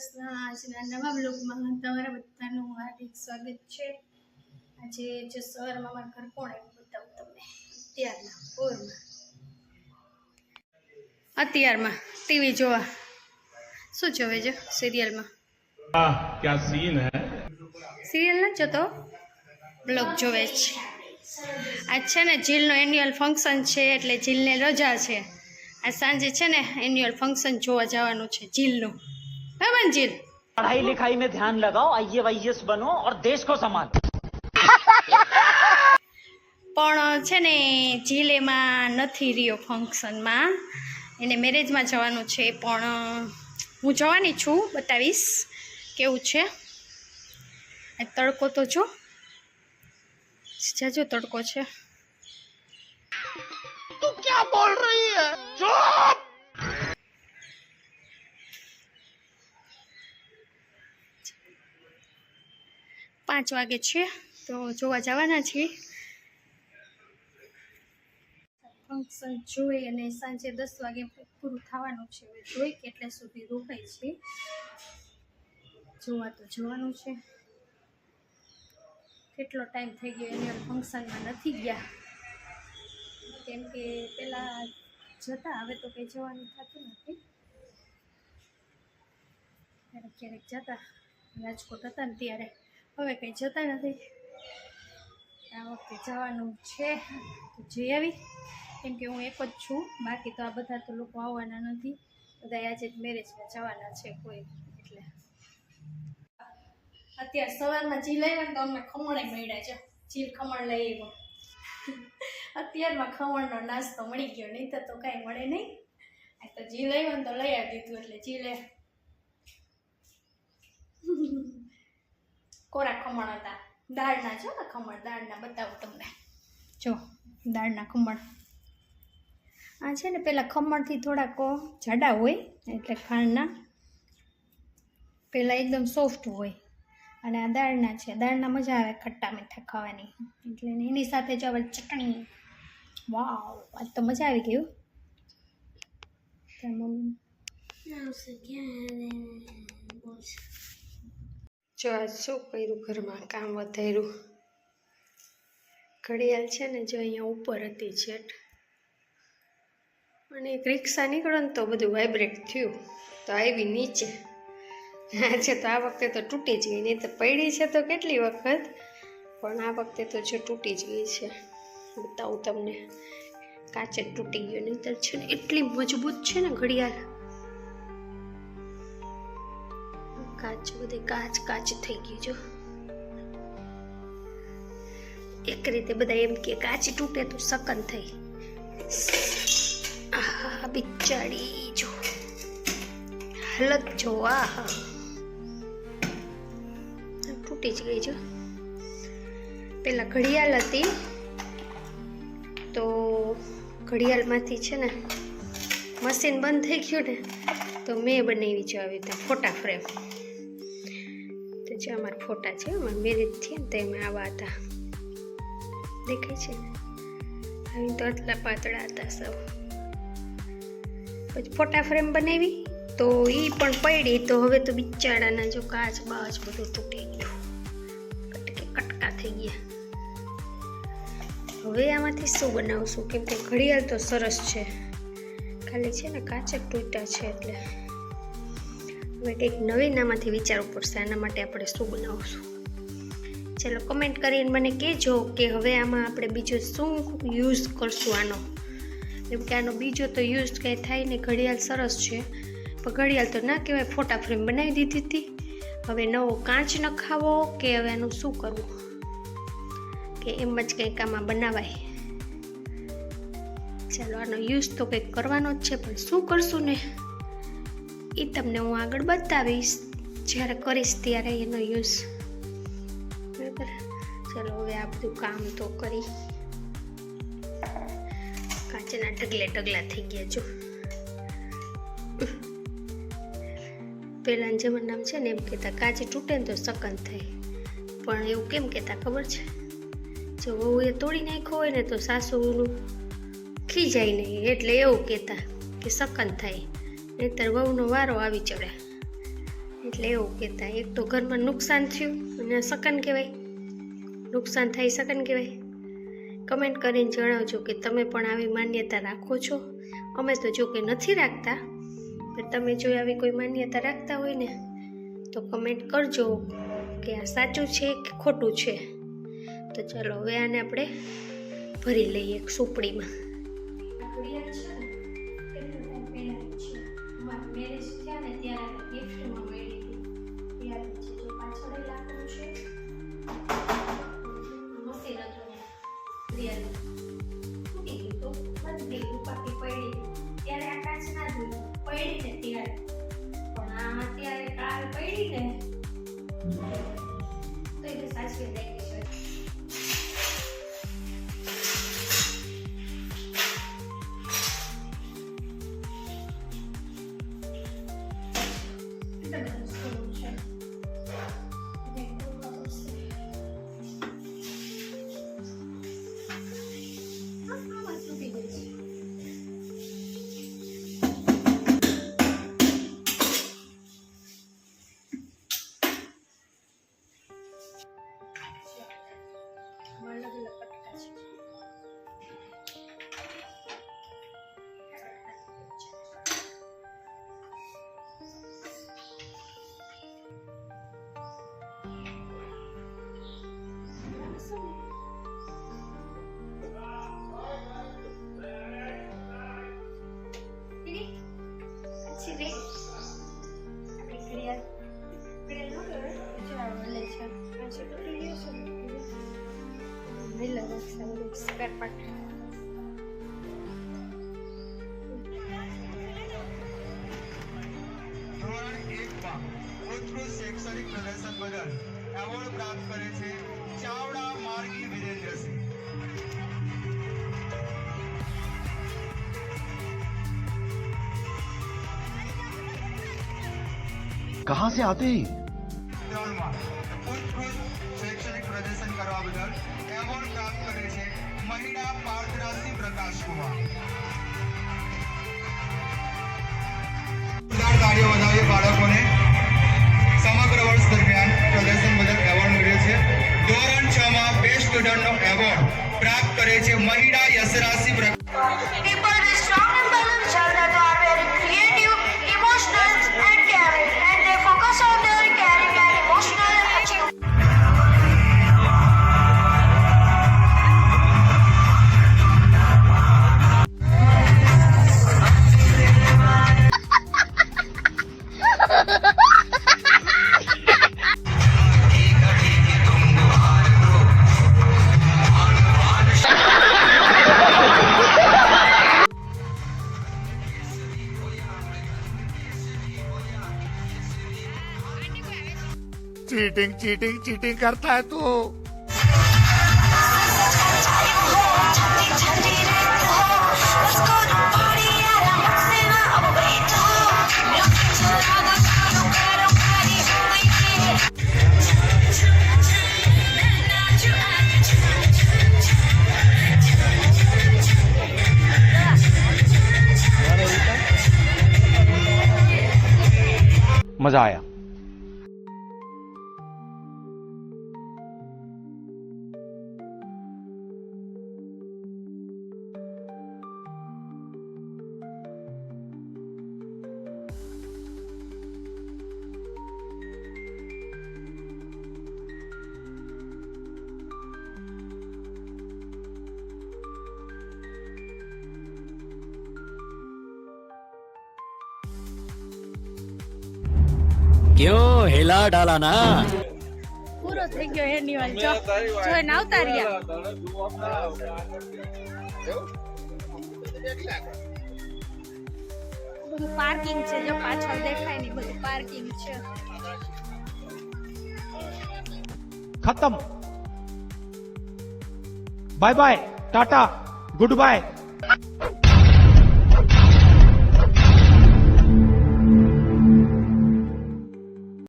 કૃષ્ણ આજના નવા બ્લોગમાં તમારા બધાનું હાર્દિક સ્વાગત છે. આજે જે સવારમાં મારા ઘર કોણ એવું બતાવું તમને. અત્યારના ઓરમાં અત્યારમાં ટીવી જોવા. શું જોવે છે સિરિયલમાં? ક્યાં સીન હે? સિરિયલ ન જોતો. બ્લોગ જોવે છે. આ છે ને જીલનો એન્યુઅલ ફંક્શન છે એટલે જીલને રજા છે. આ સાંજે છે ને એન્યુઅલ ફંક્શન જોવા જવાનું છે જીલનું. બરાબર ને જીલ पढ़ाई लिखाई में ध्यान लगाओ आई वाईएस बनो और देश को संभालो પણ છે ને જીલ એમાં નથી રહ્યો ફંક્શનમાં એને મેરેજમાં જવાનું છે પણ હું જવાની છું બતાવીશ કેવું છે આ તડકો તો જો જાજો તડકો છે પાંચ વાગે છે, તો જોવા જવાના છીએ. ફંક્શન જોઈ અને સાંજે દસ વાગે પૂરું થવાનું છે. હવે જોઈ કેટલા સુધી રોકાય છે. જોવા તો જોવાનું છે. કેટલો ટાઈમ થઈ ગયો એન્યુઅલ ફંક્શનમાં નથી ગયા. કેમ કે પહેલાં જતા, હવે તો કંઈ જવાનું થતું નથી. ક્યારેક ક્યારેક જતા. રાજકોટ હતા ને ત્યારે. હવે કંઈ જતા નથી. આ વખતે જવાનું છે. તો જઈ આવી. કેમ કે હું એક જ છું. બાકી તો આ બધા તો લોકો આવવાના નથી. બધા આજે જ મેરેજમાં જવાના છે કોઈ. એટલે અત્યારે સવારમાં આવ્યા ને તો અમને ખમણે મળ્યા. છે જીલ ખમણ લઈ આવ્યો. અત્યારમાં ખમણનો નાસ્તો મળી ગયો. નહીં તો કાંઈ મળે નહીં. આ તો આવ્યો ને તો લઈ આવી દીધું. એટલે જીલે કોરા ખમણ હતા? દાળના છો ને ખમણ, દાળના બતાવું તમને. જો, દાળના ખમણ. આ છે ને પહેલાં ખમણથી થોડાક જાડા હોય, એટલે ખાંડના. પહેલાં એકદમ સોફ્ટ હોય. અને આ દાળના છે. દાળના મજા આવે ખટ્ટા મીઠા ખાવાની. એટલે એની સાથે જો હવે ચટણી. વાવ, આજ તો મજા આવી ગયું જો આજ શું કર્યું ઘરમાં? કામ વધાર્યું. ઘડિયાળ છે ને જો અહીંયા ઉપર હતી છેટ અને એક રિક્ષા નીકળો ને તો બધું વાઇબ્રેટ થયું. તો આવી નીચે. આજે તો આ વખતે તો તૂટી જ ગઈ. નહીં તો પડી છે તો કેટલી વખત? પણ આ વખતે તો જો તૂટી જ ગઈ છે. બતાવું તમને. કાચ તૂટી ગયો. નહીં તો છે ને એટલી મજબૂત છે ને ઘડિયાળ. કાચ, બધે કાચ કાચ થઈ ગયું જો. એક રીતે બધા એમ કે કાચ તૂટે તો સકન થઈ. આહા, બિચારી, જો. હાલત જો, આહા. તૂટી જ ગઈ જો. પેલા ઘડિયાળ હતી, તો ઘડિયાળમાંથી છે ને મશીન બંધ થઈ ગયું ને, તો મેં બનાવી છે આવી રીતે ફોટા ફ્રેમ. જે અમારા ફોટા છે, અમારા મેરેજ થયા ને તો એમાં આવા હતા. દેખાય છે ને? આવી તો આટલા પાતળા હતા સૌ. પછી ફોટા ફ્રેમ બનાવી, તો એ પણ પડી, તો હવે તો બિચારાના જો કાચ બાચ બધું તૂટી ગયું. કટકે કટકા થઈ ગયા. હવે આમાંથી શું બનાવશું? કેમ કે ઘડિયાળ તો સરસ છે. ખાલી છે ને કાચ જ તૂટ્યા છે એટલે. હવે કંઈક નવીનામાંથી વિચારવું પડશે, આના માટે આપણે શું બનાવશું? ચાલો કમેન્ટ કરીને મને કહેજો કે હવે આમાં આપણે બીજો શું યુઝ કરશું આનો? કેમ કે આનો બીજો તો યુઝ કંઈ થાય નહીં, ઘડિયાળ સરસ છે. પણ ઘડિયાળ તો ના કહેવાય, ફોટા ફ્રેમ બનાવી દીધી હતી. હવે નવો કાચ નખાવો કે હવે આનું શું કરવું? કે એમ જ કંઈક આમાં બનાવાય. ચાલો આનો યુઝ તો કંઈક કરવાનો જ છે, પણ શું કરશું ને? એ તમને હું આગળ બતાવીશ. જ્યારે કરીશ ત્યારે એનો યુઝ બરાબર? ચાલો, હવે આ બધું કામ તો કરી. કાચના ઢગલે ઢગલા થઈ ગયા, જો. પહેલાં જમાનામાં છે ને એમ કહેતા, કાચી તૂટે ને તો સકન થાય. પણ એવું કેમ કહેતા ખબર છે? જો વહુએ તોડી નાખ્યો હોય ને તો સાસુનું ખીજાય નહીં. એટલે એવું કહેતા કે સકન થાય. નહીતર વહુનો વારો આવી ચડે. એટલે એવું કહેતા, એક તો ઘરમાં નુકસાન થયું અને સકન કહેવાય. નુકસાન થાય સકન કહેવાય. કમેન્ટ કરીને જણાવજો કે તમે પણ આવી માન્યતા રાખો છો. અમે તો જો કે નથી રાખતા, પણ તમે જો આવી કોઈ માન્યતા રાખતા હોય ને, તો કમેન્ટ કરજો કે આ સાચું છે કે ખોટું છે. તો ચાલો, હવે આને આપણે ભરી લઈએ એક સુપડીમાં. મેરેજ થયા ને ત્યારે ગિફ્ટમાં મળી હતી યાદ છે જો પાછળ લાકડું છે મશીન હતું રિયલ તૂટી ગયું તો બધી ઉપરથી પડી ત્યારે આ કાચ ના જોઈ પડી ને ત્યારે. પણ આ ત્યારે કાલ પડી ને તો એ સાચવી રાખી શૈક્ષણિક પ્રદર્શન બદલ એવોર્ડ પ્રાપ્ત કરે છે ચાવડા માર્ગી વિરેન્દ્રસિંહ કહાં સે આતે શૈક્ષણિક બાળકોને સમગ્ર વર્ષ દરમિયાન પ્રદર્શન બદલ એવોર્ડ મળ્યો છે ધોરણ છ માં બેસ્ટ સ્ટુડન્ટનો એવોર્ડ પ્રાપ્ત કરે છે મહિલા યશરાશિ પ્રકાશ चीटिंग चीटिंग चीटिंग करता है तू। मज़ा आया। કયો હેલા ડાલાના. પૂરો થઈ ગયો એન્યુઅલ. જો જો એને આવતા રહ્યા. બધું પાર્કિંગ છે જો પાછળ દેખાય નહીં બધું પાર્કિંગ છે. ખતમ. Bye bye Tata good by